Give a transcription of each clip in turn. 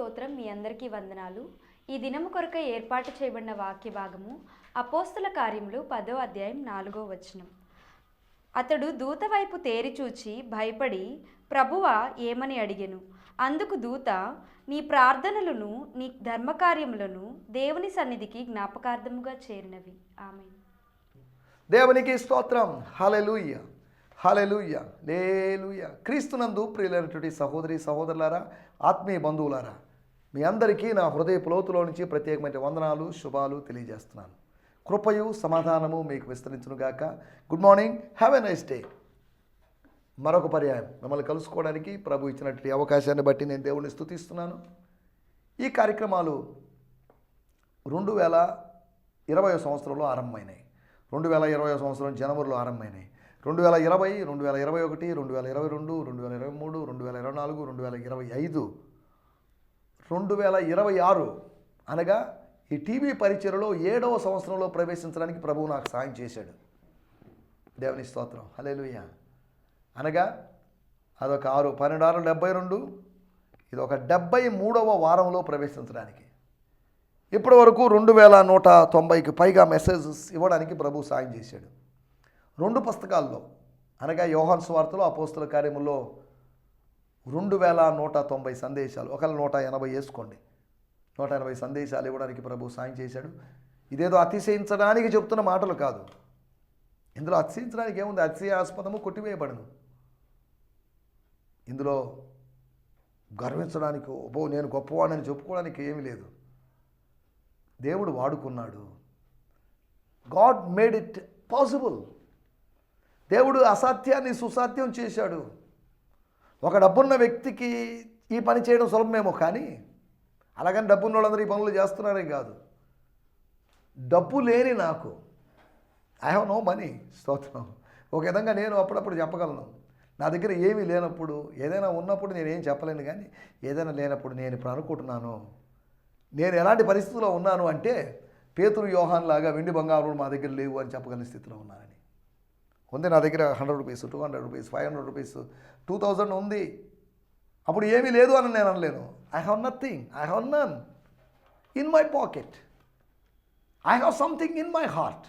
అందరికీ వందనాలు. ఈ దినము కొరక ఏర్పాటు చేయబడిన వాక్య భాగము అపోస్తుల కార్యములు పదో అధ్యాయం నాలుగో వచనం. అతడు దూత వైపు తేరి చూచి భయపడి ప్రభువ ఏమని అడిగెను? అందుకు దూత నీ ప్రార్థనలను నీ ధర్మకార్యములను దేవుని సన్నిధికి జ్ఞాపకార్థముగా చేరినవి. ఆమె దేవునికి స్తోత్రం. హలెలూయ హలెలుయ్య లేలుయ్య క్రీస్తునందు ప్రియులైనటువంటి సహోదరి సహోదరులారా ఆత్మీయ బంధువులారా మీ అందరికీ నా హృదయ పులోతులో నుంచి ప్రత్యేకమైన వందనాలు శుభాలు తెలియజేస్తున్నాను. కృపయు సమాధానము మీకు విస్తరించునుగాక good morning have a nice day. మరొక పర్యాయం మిమ్మల్ని కలుసుకోవడానికి ప్రభు ఇచ్చినటువంటి అవకాశాన్ని బట్టి నేను దేవుణ్ణి స్థుతిస్తున్నాను. ఈ కార్యక్రమాలు రెండు వేల ఇరవై సంవత్సరంలో ఆరంభమైనాయి. రెండు వేల ఇరవై సంవత్సరం జనవరిలో ఆరంభమైనాయి. రెండు వేల ఇరవై రెండు వేల ఇరవై ఒకటి రెండు వేల ఇరవై రెండు రెండు వేల ఇరవై మూడు రెండు వేల ఇరవై నాలుగు రెండు వేల ఇరవై ఐదు. రెండు వేల ఇరవై ఆరు అనగా ఈ టీవీ పరిచయలో ఏడవ సంవత్సరంలో ప్రవేశించడానికి ప్రభువు నాకు సాయం చేశాడు. దేవుని స్తోత్రం. హలేలుయ్య అనగా అదొక ఆరు పన్నెండు ఆరు డెబ్బై రెండు ఇది ఒక డెబ్బై మూడవ వారంలో ప్రవేశించడానికి. ఇప్పటి వరకు రెండు వేల నూట తొంభైకి పైగా మెసేజెస్ ఇవ్వడానికి ప్రభు సాయం చేశాడు. రెండు పుస్తకాల్లో అనగా యోహాన్ స్వార్తలో అపోస్తుల కార్యములో రెండు వేల నూట తొంభై సందేశాలు. ఒకవేళ నూట ఎనభై వేసుకోండి. నూట ఎనభై సందేశాలు ఇవ్వడానికి ప్రభు సాయం చేశాడు. ఇదేదో అతిశయించడానికి చెప్తున్న మాటలు కాదు. ఇందులో అతిశయించడానికి ఏముంది? అతిశయాస్పదము కొట్టివేయబడను. ఇందులో గర్వించడానికి ఓ నేను గొప్పవాడిని చెప్పుకోవడానికి ఏమీ లేదు. దేవుడు వాడుకున్నాడు. God made it possible. దేవుడు అసాధ్యాన్ని సుసాధ్యం చేశాడు. ఒక డబ్బున్న వ్యక్తికి ఈ పని చేయడం సులభమేమో కానీ అలాగని డబ్బున్న వాళ్ళందరూ ఈ పనులు చేస్తున్నారని కాదు. డబ్బు లేని నాకు ఐ హ్యావ్ నో మనీ స్తోత్రం. ఒక విధంగా నేను అప్పుడప్పుడు చెప్పగలను. నా దగ్గర ఏమీ లేనప్పుడు ఏదైనా ఉన్నప్పుడు నేను ఏం చెప్పలేను కానీ ఏదైనా లేనప్పుడు నేను ఇప్పుడు అనుకుంటున్నాను. నేను ఎలాంటి పరిస్థితిలో ఉన్నాను అంటే పేతురు యోహాన్ లాగా వెండి బంగారం మా దగ్గర లేవు అని చెప్పగలిగిన స్థితిలో ఉన్నానని ఉంది నా దగ్గర hundred rupees two hundred rupees five hundred rupees two thousand ఉంది. అప్పుడు ఏమీ లేదు అని నేను అనలేను. I have nothing I have none in my pocket I have something in my heart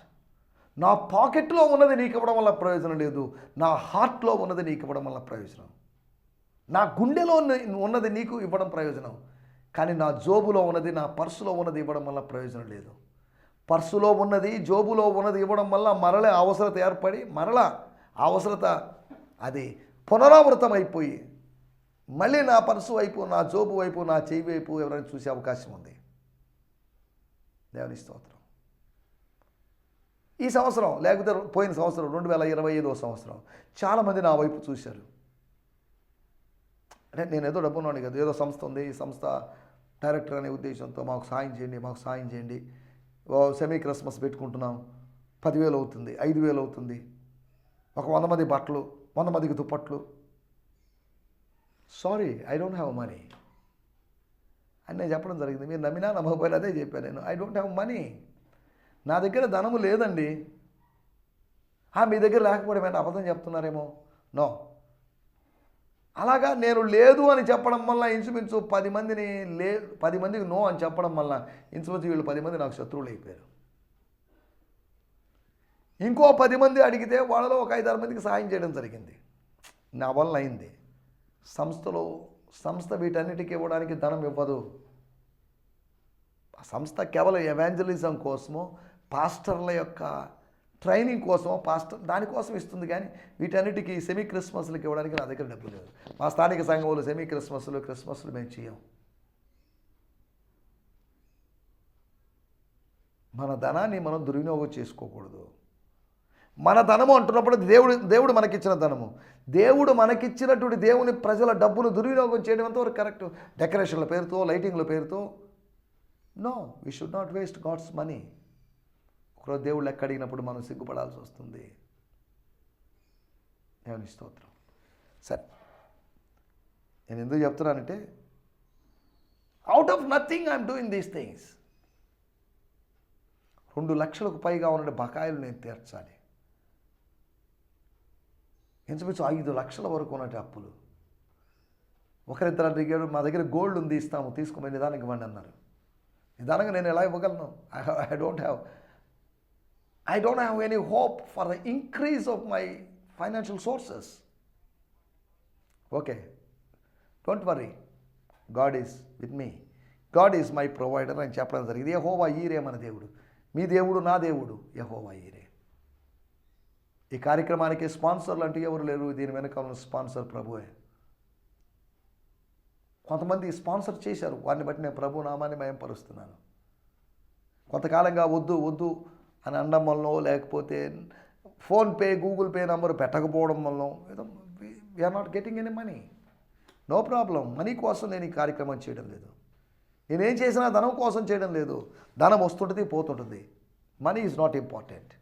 నా పాకెట్లో ఉన్నది నీకు ఇవ్వడం వల్ల ప్రయోజనం లేదు. నా హార్ట్లో ఉన్నది నీకు ఇవ్వడం వల్ల ప్రయోజనం. నా గుండెలో ఉన్నది నీకు ఇవ్వడం ప్రయోజనం. కానీ నా జోబులో ఉన్నది నా పర్సులో ఉన్నది ఇవ్వడం వల్ల ప్రయోజనం లేదు. పర్సులో ఉన్నది జోబులో ఉన్నది ఇవ్వడం వల్ల మరలే అవసరత ఏర్పడి మరల అవసరత అది పునరావృతం అయిపోయి మళ్ళీ నా పర్సు వైపు నా జోబు వైపు నా చెయ్యి వైపు ఎవరైనా చూసే అవకాశం ఉంది. దేవుని స్తోత్రం. ఈ సంవత్సరం లేకపోతే పోయిన సంవత్సరం రెండు వేల ఇరవై ఐదో సంవత్సరం చాలామంది నా వైపు చూశారు. అంటే నేను ఏదో డబ్బు ఉన్నాను కదా ఏదో సంస్థ ఉంది ఈ సంస్థ డైరెక్టర్ అనే ఉద్దేశంతో మాకు సాయం చేయండి మాకు సాయం చేయండి. సెమీ క్రిస్మస్ పెట్టుకుంటున్నాం. పదివేలు అవుతుంది ఐదు వేలు అవుతుంది. ఒక వంద మంది బట్టలు వంద మందికి దుప్పట్లు. Sorry I don't have money అని నేను చెప్పడం జరిగింది. మీరు నమ్మినా నమ్మకపోయినా అదే చెప్పాను నేను. ఐ డోంట్ హ్యావ్ మనీ నా దగ్గర ధనము లేదండి. మీ దగ్గర లేకపోవడం ఏమైనా అబద్ధం చెప్తున్నారేమో? నో అలాగా నేను లేదు అని చెప్పడం వల్ల ఇంచుమించు పది మందిని లే పది మందికి నో అని చెప్పడం వల్ల ఇంచుమించు వీళ్ళు పది మంది నాకు శత్రువులు అయిపోయారు. ఇంకో పది మంది అడిగితే వాళ్ళలో ఒక ఐదారు మందికి సాయం చేయడం జరిగింది. నా వల్ల అయింది. సంస్థలో సంస్థ వీటన్నిటికీ ఇవ్వడానికి ధనం ఇవ్వదు. ఆ సంస్థ కేవలం ఎవాంజలిజం కోసమో పాస్టర్ల యొక్క ట్రైనింగ్ కోసం పాస్టర్ దానికోసం ఇస్తుంది కానీ వీటన్నిటికీ సెమీ క్రిస్మస్లకు ఇవ్వడానికి నా దగ్గర డబ్బులు లేదు మా స్థానిక సంఘంలో సెమీ క్రిస్మస్లు క్రిస్మస్లు మేము చేయం మన ధనాన్ని మనం దుర్వినియోగం చేసుకోకూడదు. మన ధనము అంటున్నప్పుడు దేవుడు దేవుడు మనకిచ్చిన ధనము. దేవుడు మనకిచ్చినటువంటి దేవుని ప్రజల డబ్బును దుర్వినియోగం చేయడం ఎంతవరకు కరెక్ట్ డెకరేషన్ల పేరుతో లైటింగ్ల పేరుతో. No we should not waste God's money ఒకరోజు దేవుడు లెక్క అడిగినప్పుడు మనం సిగ్గుపడాల్సి వస్తుంది? దేవుని స్తోత్రం. సరే. నేను ఎందుకు చెప్తున్నానంటే out of nothing I'm doing these things రెండు లక్షలకు పైగా ఉన్న బకాయిలు నేను తీర్చాలి. ఇంచుమించు ఐదు లక్షల వరకు ఉన్నట్టు అప్పులు. ఒకరిద్దరు అడిగాడు మా దగ్గర గోల్డ్ ఉంది ఇస్తాము తీసుకుని నిదానికి ఇవ్వండి అన్నారు. నిదానంగా నేను ఎలా ఇవ్వగలను? I I don't have I don't have any hope for the increase of my financial sources okay don't worry God is with me God is my provider అని చెప్పడం జరిగింది. యహోవా ఈరే మన దేవుడు. మీ దేవుడు నా దేవుడు యహోవా ఈరే ఈ కార్యక్రమానికి స్పాన్సర్లు అంటూ ఎవరు లేరు. దీని వెనుక ఉన్న స్పాన్సర్ ప్రభువే. కొంతమంది స్పాన్సర్ చేశారు. వారిని బట్టి నేను ప్రభు నామాన్ని మయం పరుస్తున్నాను కొంతకాలంగా వద్దు వద్దు అని అనడం వలన లేకపోతే ఫోన్పే గూగుల్ పే నంబర్ పెట్టకపోవడం వలన ఏదో we're not getting any money no problem money కోసం నేను ఈ కార్యక్రమం చేయడం లేదు. నేనేం చేసినా ధనం కోసం చేయడం లేదు. ధనం వస్తుంటుంది పోతుంటుంది. Money is not important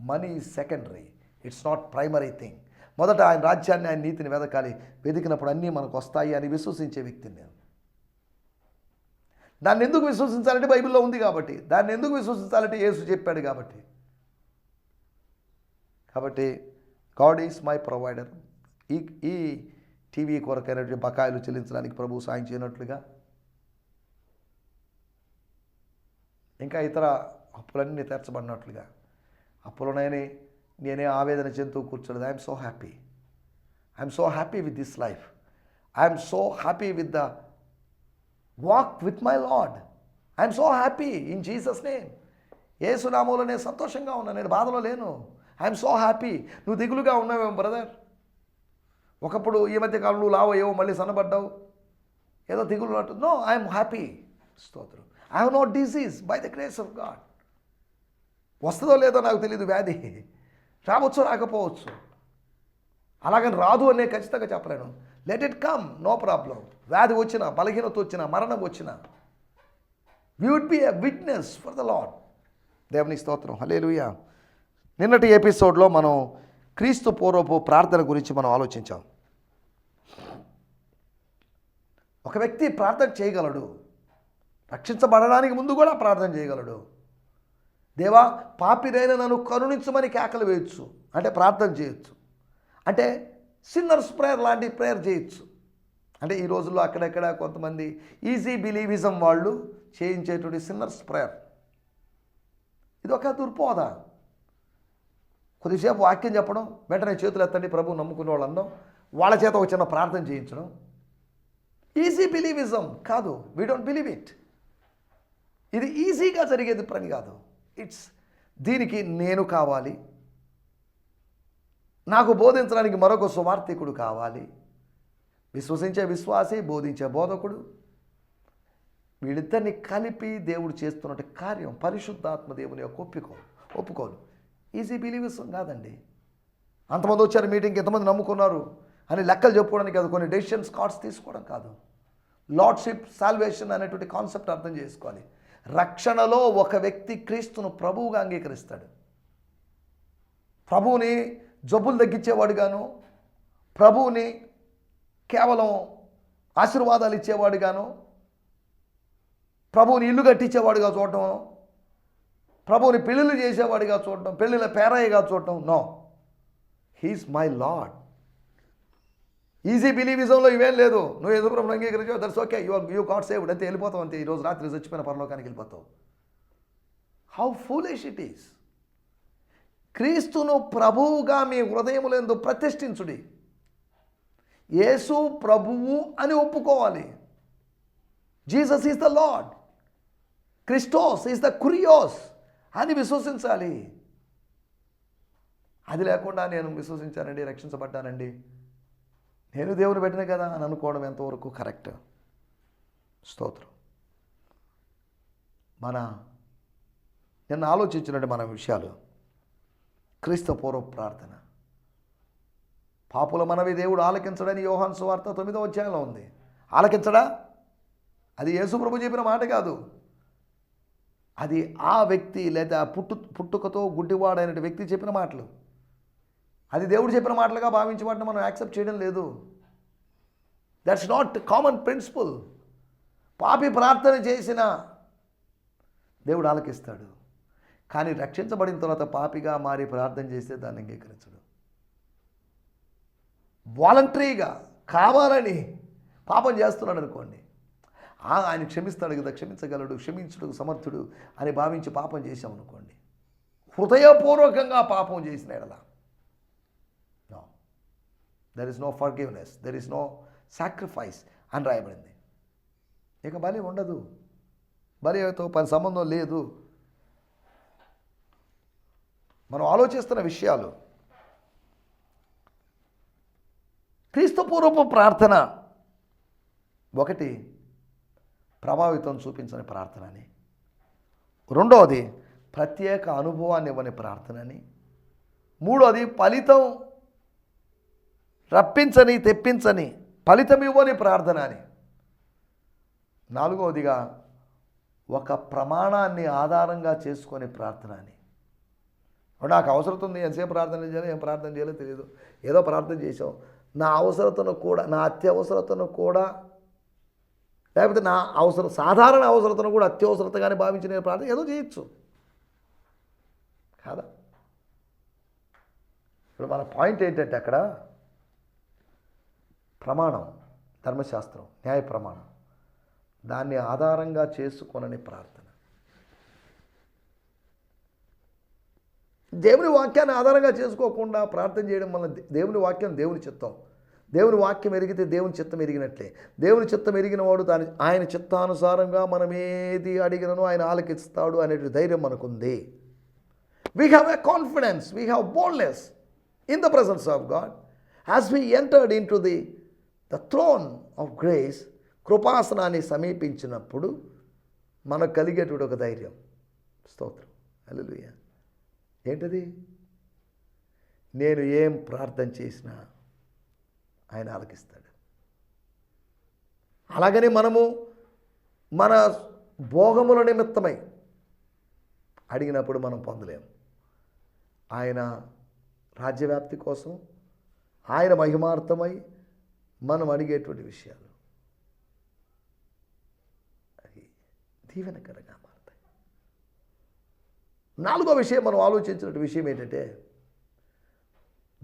money is secondary it's not primary thing మొదట ఆయన రాజ్యాన్ని ఆయన నీతిని వెదకాలి. వెతికినప్పుడు అన్నీ మనకు వస్తాయి అని విశ్వసించే వ్యక్తిని నేను. దాన్ని ఎందుకు విశ్వసించాలంటే బైబిల్లో ఉంది కాబట్టి. దాన్ని ఎందుకు విశ్వసించాలంటే యేసు చెప్పాడు కాబట్టి. కాబట్టి గాడ్ ఈజ్ మై ప్రొవైడర్. ఈ ఈ టీవీ కొరకైనటువంటి బకాయిలు చెల్లించడానికి ప్రభు సాయం చేయనట్లుగా. ఇంకా ఇతర అప్పులన్నీ తీర్చబడినట్లుగా. అప్పులున్నాయని నేనే ఆవేదన చెందుతూ కూర్చోలేదు I'm so happy I'm so happy with this life I'm so happy with the walk with my Lord I'm so happy in Jesus name ఏసునామంలో నేను సంతోషంగా ఉన్నాను నేను బాధలో లేను. ఐఎమ్ సో హ్యాపీ నువ్వు దిగులుగా ఉన్నావేమో బ్రదర్ ఒకప్పుడు ఈ మధ్య కాలంలో లావు లావో ఏవో మళ్ళీ సన్నబడ్డావు. ఏదో దిగులు నో ఐఎమ్ హ్యాపీ స్తోత్రం. I have no disease by the grace of God వస్తుందో లేదో నాకు తెలియదు వ్యాధి. రావచ్చు రాకపోవచ్చు. అలాగని రాదు అనే ఖచ్చితంగా చెప్పలేను. Let it come no problem వ్యాధి వచ్చిన బలహీనత వచ్చిన మరణం వచ్చిన we would be a witness for the Lord దేవుని స్తోత్రం. హలేలుయా నిన్నటి ఎపిసోడ్లో మనం క్రీస్తు పూర్వపు ప్రార్థన గురించి మనం ఆలోచించాం. ఒక వ్యక్తి ప్రార్థన చేయగలడు. రక్షించబడడానికి ముందు కూడా ప్రార్థన చేయగలడు. దేవా పాపిరైన నన్ను కరుణించమని కేకలు వేయచ్చు. అంటే ప్రార్థన చేయొచ్చు. అంటే సిన్నర్స్ ప్రేయర్ లాంటి ప్రేయర్ చేయొచ్చు. అంటే ఈ రోజుల్లో అక్కడెక్కడ కొంతమంది ఈజీ బిలీవిజం వాళ్ళు చేయించేటువంటి సిన్నర్స్ ప్రేయర్. ఇది ఒక దుర్పోద కొద్దిసేపు వాక్యం చెప్పడం వెంటనే చేతులు ఎత్తండి ప్రభు నమ్ముకునే వాళ్ళు అందం వాళ్ళ చేత ఒక చిన్న ప్రార్థన చేయించడం. ఈజీ బిలీవిజం కాదు. వీ డోంట్ బిలీవ్ ఇట్ ఇది ఈజీగా జరిగేది పని కాదు. ఇట్స్ దీనికి నేను కావాలి. నాకు బోధించడానికి మరొక సువార్థికుడు కావాలి. విశ్వసించే విశ్వాసి బోధించే బోధకుడు. వీళ్ళిద్దరిని కలిపి దేవుడు చేస్తున్నట్టు కార్యం పరిశుద్ధాత్మ దేవుని యొక్క ఒప్పుకో. ఒప్పుకోలు ఈజీ బిలీవిజం కాదండి. అంతమంది వచ్చారు మీటింగ్కి ఎంతమంది నమ్ముకున్నారు అని లెక్కలు చెప్పుకోవడానికి కాదు కొన్ని డెసిషన్స్ కార్డ్స్ తీసుకోవడం కాదు. లార్డ్షిప్ సాల్వేషన్ అనేటువంటి కాన్సెప్ట్ అర్థం చేసుకోవాలి. రక్షణలో ఒక వ్యక్తి క్రీస్తును ప్రభువుగా అంగీకరిస్తాడు. ప్రభువుని జబ్బులు తగ్గించేవాడుగాను ప్రభువుని కేవలం ఆశీర్వాదాలు ఇచ్చేవాడుగాను ప్రభువుని ఇల్లు కట్టించేవాడుగా చూడటం ప్రభువుని పెళ్ళిళ్ళు చేసేవాడిగా చూడటం పెళ్ళిళ్ళ పేరయ్యగా చూడటం no he's my Lord easy బిలీవిజంలో ఇవేం లేదు. నువ్వు ఎదురు అంగీకరించావు that's okay you you got saved అంతే వెళ్ళిపోతావు అంతే. ఈరోజు రాత్రి చచ్చిపోయిన పరలోకానికి వెళ్ళిపోతావు. హౌ ఫూలిష్ ఇట్ ఈస్ క్రీస్తును ప్రభువుగా మీ హృదయములందు ప్రతిష్ఠించుడి. యేసు ప్రభువు అని ఒప్పుకోవాలి. Jesus is the Lord Christos is the kurios అని విశ్వసించాలి. అది లేకుండా నేను విశ్వసించానండి రక్షించబడ్డానండి. నేను దేవుని పెట్టిన కదా అని అనుకోవడం ఎంతవరకు కరెక్ట్? స్తోత్రం. మన నిన్న ఆలోచించినట్టు మన విషయాలు క్రీస్తు పూర్వ ప్రార్థన పాపుల మనవి దేవుడు ఆలకించడని యోహాన్ సువార్త తొమ్మిదో అధ్యాయంలో ఉంది. ఆలకించడా? అది యేసుప్రభు చెప్పిన మాట కాదు. అది ఆ వ్యక్తి లేదా పుట్టు పుట్టుకతో గుడ్డివాడైన వ్యక్తి చెప్పిన మాటలు. అది దేవుడు చెప్పిన మాటలుగా భావించి వాటిని మనం యాక్సెప్ట్ చేయడం లేదు. దట్స్ నాట్ కామన్ ప్రిన్సిపల్ పాపి ప్రార్థన చేసిన దేవుడు ఆలకిస్తాడు. కానీ రక్షించబడిన తర్వాత పాపిగా మారి ప్రార్థన చేస్తే దాన్ని అంగీకరించడు. వాలంటరీగా కావాలని పాపం చేస్తున్నాడు అనుకోండి. ఆయన క్షమిస్తాడు కదా క్షమించగలడు క్షమించుడు సమర్థుడు అని భావించి పాపం చేశామనుకోండి హృదయపూర్వకంగా పాపం చేసిన ఎడలా. No there is no forgiveness there is no sacrifice అని రాయబడింది. ఇక బలి ఉండదు. బలితో పని సంబంధం లేదు. మనం ఆలోచిస్తున్న విషయాలు క్రీస్తుపూర్వపు ప్రార్థన. ఒకటి ప్రభావితం చూపించని ప్రార్థనని. రెండవది ప్రత్యేక అనుభవాన్ని ఇవ్వని ప్రార్థనని. మూడోది ఫలితం రప్పించని తెప్పించని ఫలితం ఇవ్వని ప్రార్థన అని నాలుగవదిగా ఒక ప్రమాణాన్ని ఆధారంగా చేసుకొని ప్రార్థన అని నాకు అవసరం ఉంది ఎంతసేపు ప్రార్థన చేయాలి ఏం ప్రార్థన చేయాలో తెలియదు ఏదో ప్రార్థన చేసాం నా అవసరతను కూడా నా అత్యవసరతను కూడా లేకపోతే నా అవసరం సాధారణ అవసరతను కూడా అత్యవసరతగానే భావించి నేను ప్రార్థన ఏదో చేయొచ్చు. కాదా? ఇప్పుడు మన పాయింట్ ఏంటంటే అక్కడ ప్రమాణం ధర్మశాస్త్రం న్యాయ ప్రమాణం. దాన్ని ఆధారంగా చేసుకొనని ప్రార్థన. దేవుని వాక్యాన్ని ఆధారంగా చేసుకోకుండా ప్రార్థన చేయడం వల్ల దేవుని వాక్యం దేవుని చిత్తం. దేవుని వాక్యం ఎరిగితే దేవుని చిత్తం ఎరిగినట్లే. దేవుని చిత్తం ఎరిగిన వాడు దాని ఆయన చిత్తానుసారంగా మనం ఏది అడిగినను ఆయన ఆలకిస్తాడు అనేటువంటి ధైర్యం మనకుంది. We have a confidence we have boldness in the presence of God as we entered into the the throne of grace కృపాసనాన్ని సమీపించినప్పుడు మనకు కలిగేటువంటి ఒక ధైర్యం. స్తోత్రం. అల్లుయ్యా ఏంటది? నేను ఏం ప్రార్థన చేసినా ఆయన ఆలకిస్తాడు. అలాగని మనము మన భోగముల నిమిత్తమై అడిగినప్పుడు మనం పొందలేము ఆయన రాజ్యవ్యాప్తి కోసం ఆయన మహిమార్థమై మనం అడిగేటువంటి విషయాలు. అవి దీవెనకరంగా నాలుగో విషయం మనం ఆలోచించిన విషయం ఏంటంటే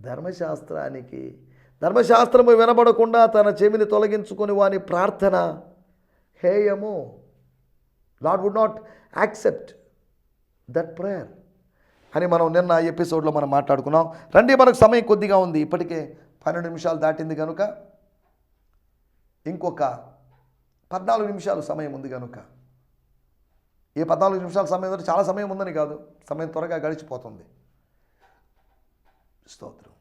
ధర్మశాస్త్రానికి ధర్మశాస్త్రము వినబడకుండా తన చెవిని తొలగించుకొని వాని ప్రార్థన హేయము. Lord would not accept that prayer అని మనం నిన్న ఎపిసోడ్లో మనం మాట్లాడుకున్నాం. రండి మనకు సమయం కొద్దిగా ఉంది. ఇప్పటికే పన్నెండు నిమిషాలు దాటింది కనుక ఇంకొక పద్నాలుగు నిమిషాలు సమయం ఉంది కనుక ఈ పద్నాలుగు నిమిషాల సమయం చాలా సమయం ఉందని కాదు. సమయం త్వరగా గడిచిపోతుంది. స్తోత్రం.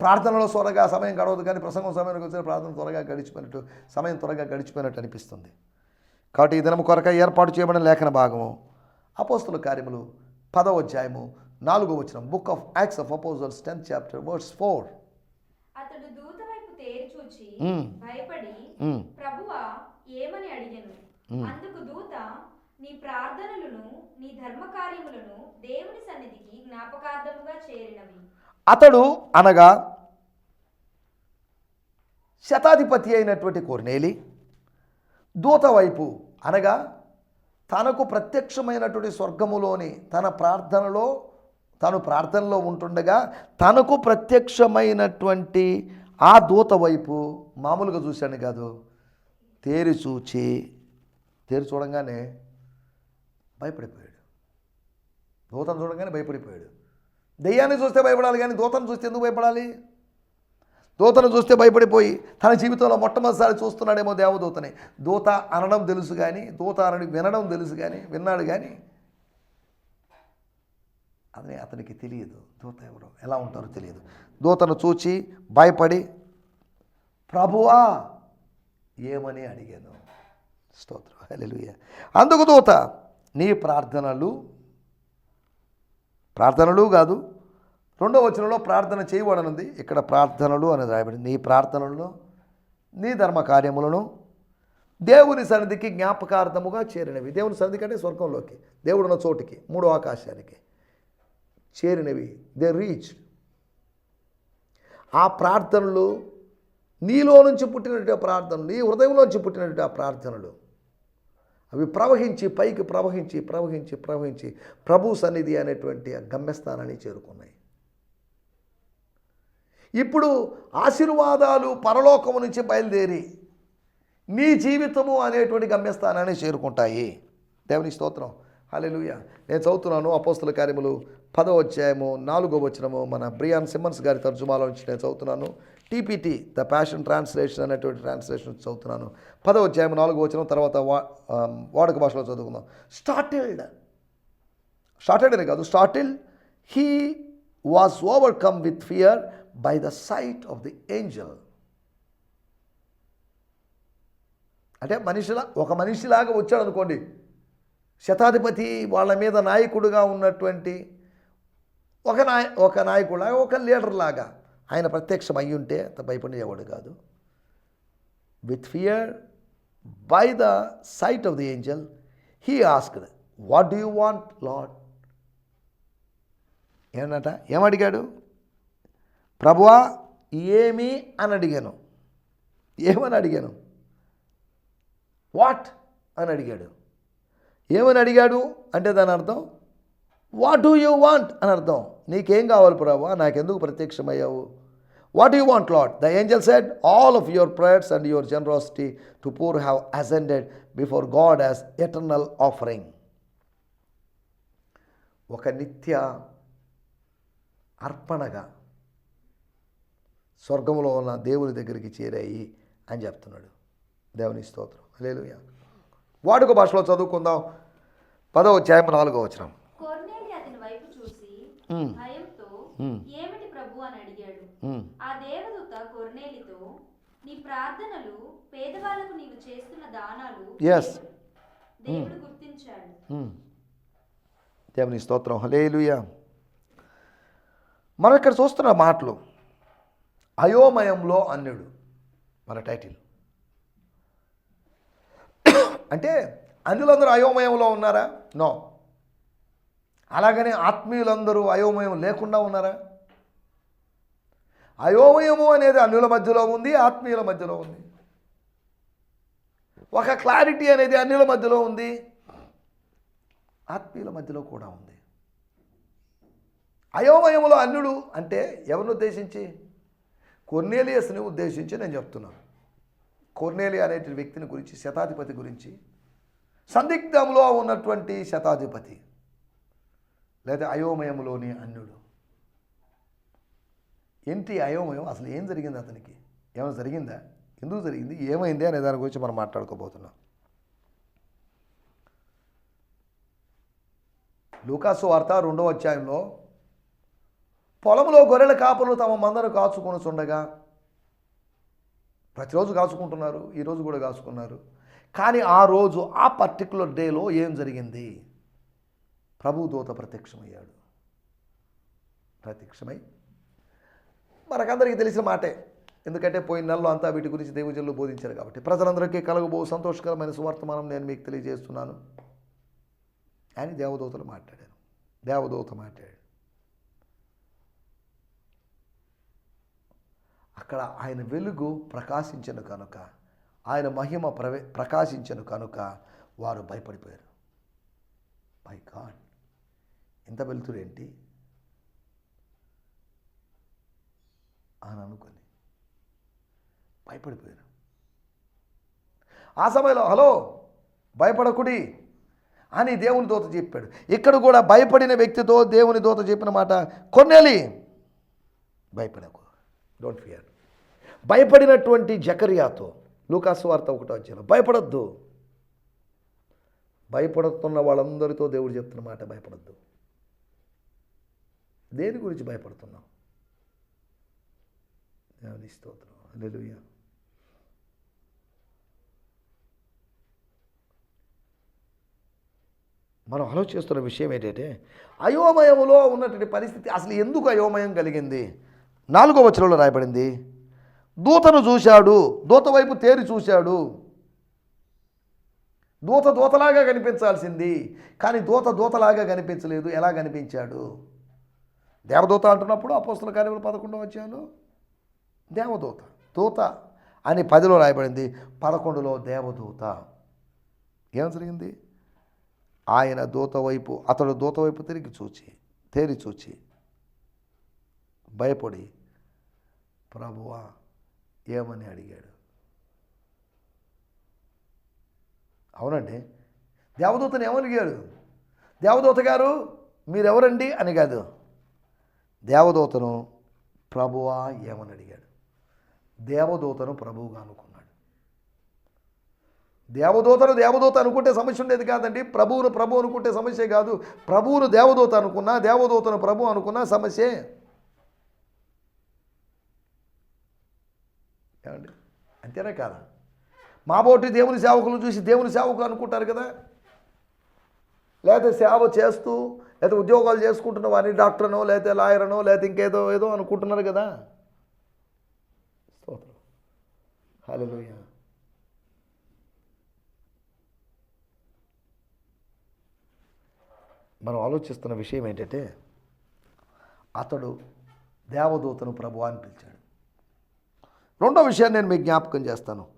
ప్రార్థనలో త్వరగా సమయం గడవదు కానీ ప్రసంగం సమయానికి వచ్చిన ప్రార్థన త్వరగా గడిచిపోయినట్టు సమయం త్వరగా గడిచిపోయినట్టు అనిపిస్తుంది. కాబట్టి ఈ దినం కొరక ఏర్పాటు చేయబడిన లేఖన భాగము అపోస్తుల కార్యములు పదవ అధ్యాయము నాలుగో వచనం book of Acts of apostles tenth chapter words four. భయపడి మ్మ్. ప్రభువా ఏమని అడిగెను? అందుకు దూత నీ ప్రార్థనలను నీ ధర్మకార్యములను దేవుని సన్నిధికి జ్ఞాపకార్థముగా చేరినవి. అతడు అనగా శతాధిపతి అయినటువంటి కొర్నేలి దూత వైపు అనగా తనకు ప్రత్యక్షమైనటువంటి స్వర్గములోని తన ప్రార్థనలో తను ప్రార్థనలో ఉంటుండగా తనకు ప్రత్యక్షమైనటువంటి ఆ దూత వైపు మామూలుగా చూశాను కాదు తేరి చూచి తేరి చూడంగానే భయపడిపోయాడు. దూతను చూడగానే భయపడిపోయాడు. దెయ్యాన్ని చూస్తే భయపడాలి కానీ దూతను చూస్తే ఎందుకు భయపడాలి? దూతను చూస్తే భయపడిపోయి తన జీవితంలో మొట్టమొదటిసారి చూస్తున్నాడేమో దేవదూతని. దూత అనడం తెలుసు కానీ దూత అనడం వినడం తెలుసు కానీ విన్నాడు కానీ అది అతనికి తెలియదు దూత ఎవరు. ఎలా ఉంటారో తెలియదు. దూతను చూచి భయపడి ప్రభువా! ఏమని అడిగాను. స్తోత్రం. హల్లెలూయా. అందుకు దూత నీ ప్రార్థనలు ప్రార్థనలు కాదు రెండో వచనంలో ప్రార్థన చేయబడనుంది. ఇక్కడ ప్రార్థనలు అనేది రాయబడింది. నీ ప్రార్థనలను నీ ధర్మ కార్యములను దేవుని సన్నిధికి జ్ఞాపకార్థముగా చేరినవి. దేవుని సన్నిధి కంటే స్వర్గంలోకి దేవుడున్న చోటికి మూడో ఆకాశానికి చేరినవి. దే రీచ్ ఆ ప్రార్థనలు నీలో నుంచి పుట్టినటువంటి ప్రార్థనలు నీ హృదయంలోంచి పుట్టినటువంటి ఆ ప్రార్థనలు అవి ప్రవహించి పైకి ప్రవహించి ప్రవహించి ప్రవహించి ప్రభు సన్నిధి అనేటువంటి ఆ గమ్యస్థానాన్ని చేరుకున్నాయి. ఇప్పుడు ఆశీర్వాదాలు పరలోకము నుంచి బయలుదేరి నీ జీవితము అనేటువంటి గమ్యస్థానాన్ని చేరుకుంటాయి. దేవుని స్తోత్రం. హల్లెలూయా. నేను చదువుతున్నాను అపోస్తుల కార్యములు పదో అధ్యాయము నాలుగో వచనము. మన బ్రియాన్ సిమ్మన్స్ గారి తర్జుమాలో నుంచి నేను చదువుతున్నాను. టీపీటీ ద ప్యాషన్ ట్రాన్స్లేషన్ అనేటువంటి ట్రాన్స్లేషన్ చదువుతున్నాను. పదవ అధ్యాయం నాలుగో వచ్చిన తర్వాత వా వాడక వాడుక భాషలో చదువుకుందాం. స్టార్టిల్డ్ స్టార్టెడ్ అనే కాదు startle he was overcome with fear by the sight of the angel అంటే మనిషిలా ఒక మనిషిలాగా వచ్చాడు అనుకోండి. శతాధిపతి వాళ్ళ మీద నాయకుడుగా ఉన్నటువంటి ఒక నాయ ఒక నాయకుడులాగా ఒక లీడర్ లాగా ఆయన ప్రత్యక్షం అయ్యి ఉంటే అంత భయపడేవాడు కాదు. With fear by the sight of the angel he asked what do you want Lord ఏమన్నట? ఏమడిగాడు? ప్రభువా ఏమి అని అడిగాను. ఏమని అడిగాను? వాట్ అని అడిగాడు. ఏమని అడిగాడు? అంటే దాని అర్థం వాట్ డూ యూ వాంట్ అని అర్థం. నీకేం కావాలి ప్రభు నాకెందుకు ప్రత్యక్షమయ్యావు? What you want Lord the angel said all of your prayers and your generosity to poor have ascended before God as eternal offering ఒక నిత్య అర్పణగా స్వర్గంలో ఉన్న దేవుని దగ్గరికి చేరాయి అని చెప్తున్నాడు. దేవుని స్తోత్రం. లేలుయ వాడుక భాషలో చదువుకుందాం. పదో అధ్యాయం నాలుగో వచ్చిన ఆ దేవదూత కొర్నేలితో నీ ప్రార్థనలు పేదవాళ్ళకు నీవు చేస్తున్న దానాలు Yes. దేవుడు గుర్తించాడు. దేవుని స్తోత్రం. హలేలుయ మనం ఇక్కడ చూస్తున్న మాటలు అయోమయంలో అన్యుడు. మన టైటిల్. అంటే అన్యులందరూ అయోమయంలో ఉన్నారా? నో. అలాగనే ఆత్మీయులందరూ అయోమయం లేకుండా ఉన్నారా? అయోమయము అనేది అన్యుల మధ్యలో ఉంది ఆత్మీయుల మధ్యలో ఉంది. ఒక క్లారిటీ అనేది అన్యుల మధ్యలో ఉంది ఆత్మీయుల మధ్యలో కూడా ఉంది. అయోమయములో అన్యుడు అంటే ఎవరిని ఉద్దేశించి? కొర్నేలియస్ని ఉద్దేశించి నేను చెప్తున్నాను. కొర్నేలి అనే వ్యక్తిని గురించి శతాధిపతి గురించి సందిగ్ధంలో ఉన్నటువంటి శతాధిపతి లేదా అయోమయములోని అన్యుడు. ఏంటి అయోమయం అసలు ఏం జరిగింది అతనికి? ఏమైనా జరిగిందా? ఎందుకు జరిగింది? ఏమైంది అనే దాని గురించి మనం మాట్లాడుకోబోతున్నాం. లూకాసు వార్త రెండవ అధ్యాయంలో పొలంలో గొర్రెల కాపలు తమ మందను కాచుకొని చుండగా ప్రతిరోజు కాచుకుంటున్నారు ఈరోజు కూడా కాచుకున్నారు. కానీ ఆ రోజు ఆ పర్టికులర్ డేలో ఏం జరిగింది? ప్రభు దూత ప్రత్యక్షమయ్యాడు. ప్రత్యక్షమై మనకందరికీ తెలిసిన మాటే. ఎందుకంటే పోయిన నెలలో అంతా వీటి గురించి దేవుజనులు బోధించారు కాబట్టి. ప్రజలందరికీ కలగబో సంతోషకరమైన సువర్తమానం నేను మీకు తెలియజేస్తున్నాను. అని దేవదూతలు మాట్లాడారు. దేవదూత మాట్లాడాడు అక్కడ ఆయన వెలుగు ప్రకాశించను కనుక ఆయన మహిమ ప్రవే ప్రకాశించను కనుక వారు భయపడిపోయారు. బై గాడ్ ఇంత వెలుతురేంటి? అని అనుకొని భయపడిపోయాను. ఆ సమయంలో హలో భయపడకుడి అని దేవుని దోత చెప్పాడు. ఇక్కడ కూడా భయపడిన వ్యక్తితో దేవుని దోత చెప్పిన మాట కొన్నెలి భయపడకు డోంట్ ఫియర్ భయపడినటువంటి జకరియాతో లూకాసు వార్త ఒకటో వచ్చాను భయపడొద్దు. భయపడుతున్న వాళ్ళందరితో దేవుడు చెప్తున్న మాట భయపడొద్దు. దేని గురించి భయపడుతున్నాం దేవుని స్తోత్రం అల్లెలుయ్య మనం ఆలోచిస్తున్న విషయం ఏంటంటే అయోమయములో ఉన్నటువంటి పరిస్థితి అసలు ఎందుకు అయోమయం కలిగింది? నాలుగో వచనంలో రాయబడింది దూతను చూశాడు దూత వైపు తేరి చూశాడు. దూత దూతలాగా కనిపించాల్సింది కానీ దూత దూతలాగా కనిపించలేదు. ఎలా కనిపించాడు? దేవదూత అంటున్నప్పుడు అపోస్తుల కార్యములు పదకొండో వచ్చాను దేవదూత. దూత అని పదిలో రాయబడింది పదకొండులో దేవదూత. ఏం జరిగింది? ఆయన దూత వైపు అతడు దూత వైపు తిరిగి చూచి తేరి చూచి భయపడి ప్రభువా ఏమని అడిగాడు? అవునండి. దేవదూతను ఏమడిగాడు దేవదూత గారు మీరెవరండి? అని కాదు. దేవదూతను ప్రభువా ఏమని అడిగాడు? దేవదూతను ప్రభువుగా అనుకున్నాడు. దేవదూతను దేవదూత అనుకుంటే సమస్య ఉండేది కాదండి. ప్రభువును ప్రభు అనుకుంటే సమస్య కాదు. ప్రభువును దేవదూత అనుకున్నా దేవదూతను ప్రభు అనుకున్నా సమస్యే. ఏమండి? అంతేనా కాదా? మాబోటి దేవుని సేవకులను చూసి దేవుని సేవకులు అనుకుంటారు కదా. లేకపోతే సేవ చేస్తూ లేకపోతే ఉద్యోగాలు చేసుకుంటున్న వారిని డాక్టర్నో లేకపోతే లాయర్నో లేకపోతే ఇంకేదో ఏదో అనుకుంటున్నారు కదా స్తోత్రం హల్లెలూయా. మనం ఆలోచిస్తున్న విషయం ఏంటంటే అతడు దేవదూతను ప్రభు అని పిలిచాడు. రెండో విషయాన్ని నేను మీకు జ్ఞాపకం చేస్తాను.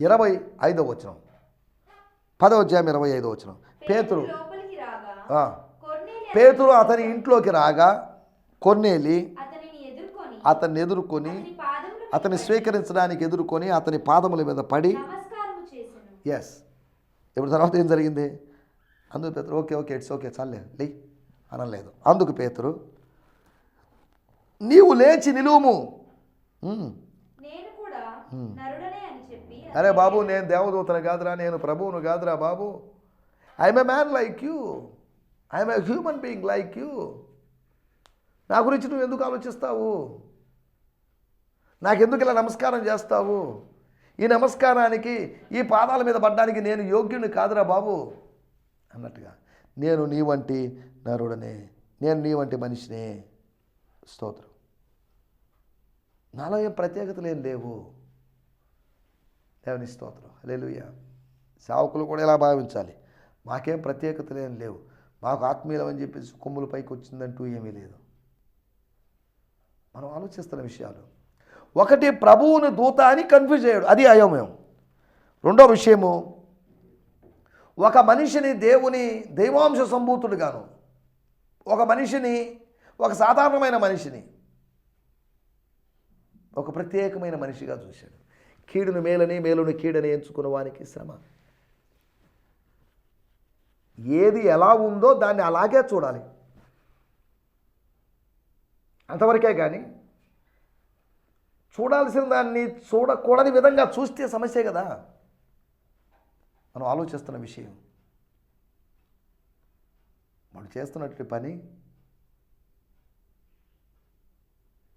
ఇరవై ఐదో వచనం. పదవ అధ్యాయం ఇరవై ఐదో వచనం. పేతురు పేతురు అతని ఇంట్లోకి రాగా కొన్నేలి అతనిని ఎదుర్కొని అతన్ని స్వీకరించడానికి ఎదుర్కొని అతని పాదముల మీద పడి ఎస్ ఇప్పుడు తర్వాత ఏం జరిగింది? అందుకు పేతురు ఓకే ఓకే ఇట్స్ ఓకే చాలే లే అనలేదు. అందుకు పేతురు నీవు లేచి నిలువుము. అరే బాబు నేను దేవదూతను కాదురా నేను ప్రభువును కాదురా బాబు. I'm a man like you I'm a human being like you నా గురించి నువ్వు ఎందుకు ఆలోచిస్తావు? నాకెందుకు ఇలా నమస్కారం చేస్తావు? ఈ నమస్కారానికి ఈ పాదాల మీద పడ్డానికి నేను యోగ్యుని కాదురా బాబు అన్నట్టుగా. నేను నీ వంటి నరుడనే నేను నీ వంటి మనిషినే. స్తోత్రం. నాలో ఏం ప్రత్యేకతలు ఏం లేవు? దేవుని స్తోత్రం. హల్లెలూయ. సేవకులు కూడా ఇలా భావించాలి. మాకేం ప్రత్యేకతలు ఏం లేవు. మాకు ఆత్మీయులమని చెప్పేసి కొమ్ముల పైకి వచ్చిందంటూ ఏమీ లేదు. మనం ఆలోచిస్తున్న విషయాలు. ఒకటి ప్రభువుని దూత అని కన్ఫ్యూజ్ అయ్యాడు అది అయోమయం. రెండో విషయము ఒక మనిషిని దేవుని దైవాంశ సంభూతుడుగాను ఒక మనిషిని ఒక సాధారణమైన మనిషిని ఒక ప్రత్యేకమైన మనిషిగా చూశాడు. కీడును మేలని మేలును కీడని ఎంచుకున్న వానికి శ్రమ. ఏది ఎలా ఉందో దాన్ని అలాగే చూడాలి. అంతవరకే కానీ చూడాల్సిన దాన్ని చూడకూడని విధంగా చూస్తే సమస్యే కదా? మనం ఆలోచిస్తున్న విషయం. వాడు చేస్తున్నటువంటి పని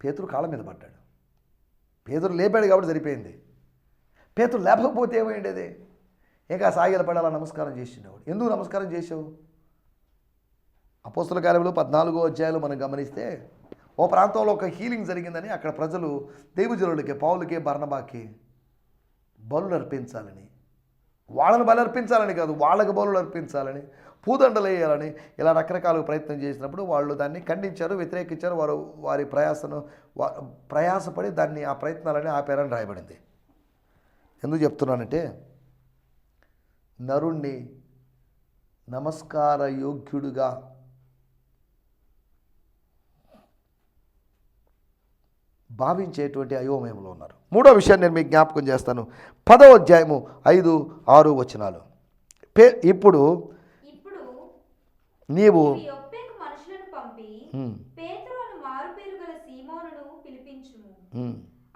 పేతురు కాళ్ళ మీద పడ్డాడు. పేతురు లేపాడు కాబట్టి సరిపోయింది. పేతురు లేపకపోతే ఏమైండేది? ఇంకా సాగిల పడాలా నమస్కారం చేసిండేవాడు. ఎందుకు నమస్కారం చేసావు అపోస్తుల కార్యములు పద్నాలుగో అధ్యాయులు మనం గమనిస్తే ఓ ప్రాంతంలో ఒక హీలింగ్ జరిగిందని అక్కడ ప్రజలు దేవజనులకి పౌలకి బర్ణబాకి బలులు అర్పించాలని వాళ్ళని బలి అర్పించాలని కాదు వాళ్ళకి బలులు అర్పించాలని పూదండలు వేయాలని ఇలా రకరకాల ప్రయత్నం చేసినప్పుడు వాళ్ళు దాన్ని ఖండించారు వ్యతిరేకించారు వారు వారి ప్రయాసను ప్రయాసపడి దాన్ని ఆ ప్రయత్నాలని ఆపారని రాయబడింది. ఎందుకు చెప్తున్నానంటే నరుణ్ణి నమస్కార యోగ్యుడుగా భావించేటువంటి అయోమయంలో ఉన్నారు. మూడో విషయాన్ని నేను మీకు జ్ఞాపకం చేస్తాను. పదో అధ్యాయము ఐదు ఆరు వచనాలు. పే ఇప్పుడు నీవు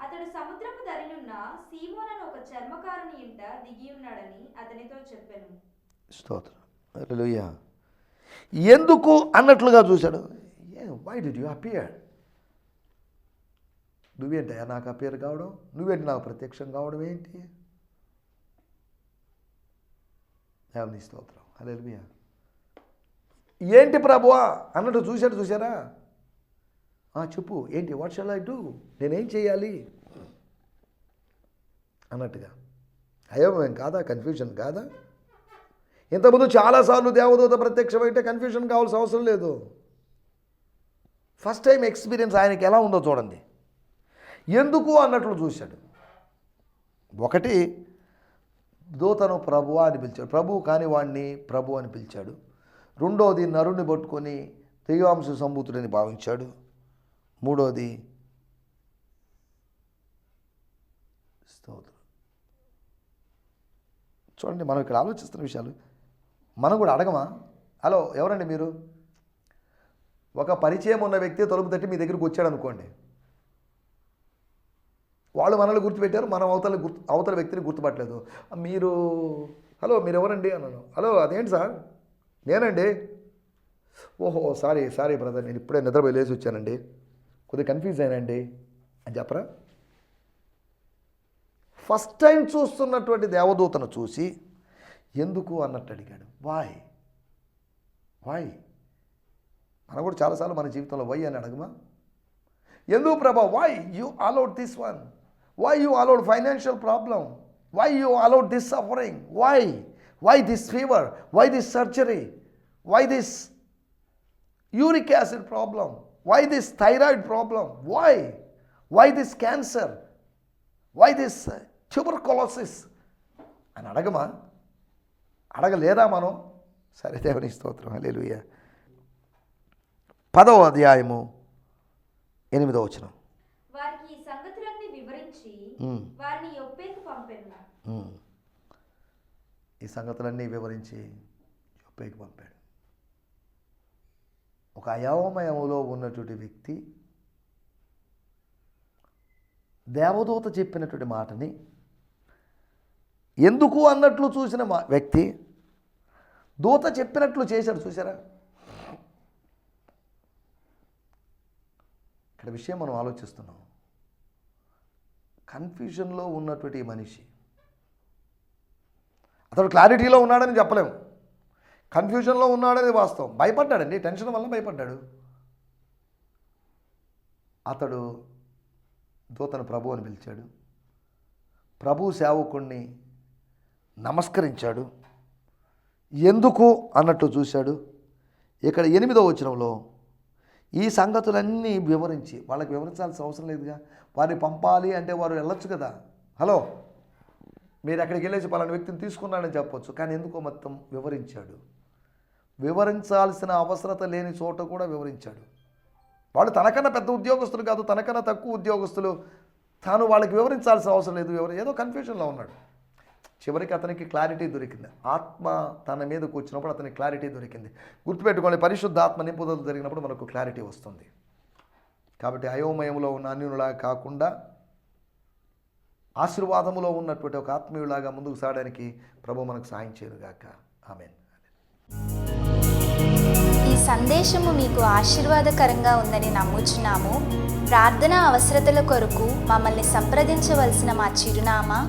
అతడు సముద్రపు దరినున్న సీమోనను ఒక చర్మకారుని ఇంట దిగి ఉన్నాడని అతనితో చెప్పాను. స్తోత్రం. ఎందుకు అన్నట్లుగా చూశాడు? వై డి యూ అపియర్ నువ్వేంటయ్యా నాకు అపియర్ కావడం? నువ్వేంటి నాకు ప్రత్యక్షం కావడం ఏంటి? నీ స్తోత్రం. హల్లెలూయా. ఏంటి ప్రభువా? అన్నట్టు చూశాడు చూసారా ఆ, చెప్పు. ఏంటి? వాట్ షల్ ఐ డూ నేనేం చేయాలి? అన్నట్టుగా. అయోమయం కాదా? కన్ఫ్యూజన్ కాదా? ఇంతకుముందు చాలాసార్లు దేవదూత ప్రత్యక్షమైతే కన్ఫ్యూజన్ కావాల్సిన అవసరం లేదు. ఫస్ట్ టైం ఎక్స్పీరియన్స్ ఆయనకి ఎలా ఉందో చూడండి. ఎందుకు అన్నట్లు చూశాడు. ఒకటి దూతను ప్రభు అని పిలిచాడు. ప్రభు కాని వాణ్ణి ప్రభు అని పిలిచాడు. రెండోది నరుని పట్టుకొని దైవాంశ సంభూతుడని భావించాడు. మూడోది స్తోత్రం. చూడండి మనం ఇక్కడ ఆలోచిస్తున్న విషయాలు. మనం కూడా అడగమా? హలో ఎవరండి మీరు? ఒక పరిచయం ఉన్న వ్యక్తి తలుపు తట్టి మీ దగ్గరికి వచ్చాడు అనుకోండి వాళ్ళు మనల్ని గుర్తుపెట్టారు మనం అవతల గుర్తు అవతల వ్యక్తిని గుర్తుపట్టలేదు. మీరు హలో మీరు ఎవరండి అన్నాను హలో అదేంటి సార్? నేనండి. ఓహో సారీ సారీ బ్రదర్ నేను ఇప్పుడే నిద్రపోయి లేచి వచ్చానండి. కొద్దిగా కన్ఫ్యూజ్ అయినండి అని చెప్పరా? ఫస్ట్ టైం చూస్తున్నటువంటి దేవదూతను చూసి ఎందుకు? అన్నట్టు అడిగాడు. వాయ్ వాయ్ మనం కూడా చాలాసార్లు మన జీవితంలో వై అని అడగమా? ఎందుకు ప్రభా? Why you out this one why you allowed financial problem why you allowed this suffering why why this fever why this surgery why this uric acid problem why this thyroid problem why why this cancer why this tuberculosis అని అడగమా? అడగలేదా మనం? సరే దేవుని స్తోత్రం. హల్లెలూయా. పదవ అధ్యాయము ఎనిమిదో వచనం వారికి ఈ సంగతులన్నీ వివరించి ఉమ్, వారిని యొప్పేకు పంపెను. ఈ సంగతులన్నీ వివరించి యొప్పేకి పంపాడు. ఒక అయోమయములో ఉన్నటువంటి వ్యక్తి దేవదూత చెప్పినటువంటి మాటని ఎందుకు అన్నట్లు చూసిన మా వ్యక్తి దూత చెప్పినట్లు చేశాడు చూసారా ఇక్కడ విషయం మనం ఆలోచిస్తున్నాం. కన్ఫ్యూజన్లో ఉన్నటువంటి ఈ మనిషి. అతడు క్లారిటీలో ఉన్నాడని చెప్పలేము. కన్ఫ్యూజన్లో ఉన్నాడని వాస్తవం. భయపడ్డాడండి. టెన్షన్ వల్ల భయపడ్డాడు. అతడు దూతను ప్రభు అని పిలిచాడు. ప్రభు సేవకుణ్ణి నమస్కరించాడు. ఎందుకు? అన్నట్టు చూశాడు. ఇక్కడ ఎనిమిదో వచనంలో ఈ సంగతులన్నీ వివరించి వాళ్ళకి వివరించాల్సిన అవసరం లేదుగా. వారిని పంపాలి అంటే వారు వెళ్ళొచ్చు కదా. హలో? మీరు అక్కడికి వెళ్ళేసి పలానా వ్యక్తిని తీసుకున్నాడని చెప్పొచ్చు కానీ ఎందుకో మొత్తం వివరించాడు. వివరించాల్సిన అవసరత లేని చోట కూడా వివరించాడు. వాడు తనకన్నా పెద్ద ఉద్యోగస్తులు కాదు తనకన్నా తక్కువ ఉద్యోగస్తులు. తాను వాళ్ళకి వివరించాల్సిన అవసరం లేదు ఎవరు ఏదో కన్ఫ్యూజన్లో ఉన్నాడు. చివరికి అతనికి క్లారిటీ దొరికింది. ఆత్మ తన మీదకు వచ్చినప్పుడు అతనికి క్లారిటీ దొరికింది. గుర్తుపెట్టుకోండి పరిశుద్ధ ఆత్మ నింపుదలు జరిగినప్పుడు మనకు క్లారిటీ వస్తుంది. కాబట్టి అయోమయంలో ఉన్న అన్యునులా కాకుండా ఆశీర్వాదములో ఉన్నటువంటి ఒక ఆత్మీయులాగా ముందుకు సాగడానికి ప్రభు మనకు సాయం చేయనుగాక. ఆమెన్. ఈ సందేశము మీకు ఆశీర్వాదకరంగా ఉందని నమ్ముచున్నాము. ప్రార్థన అవసరతల కొరకు మమ్మల్ని సంప్రదించవలసిన మా చిరునామా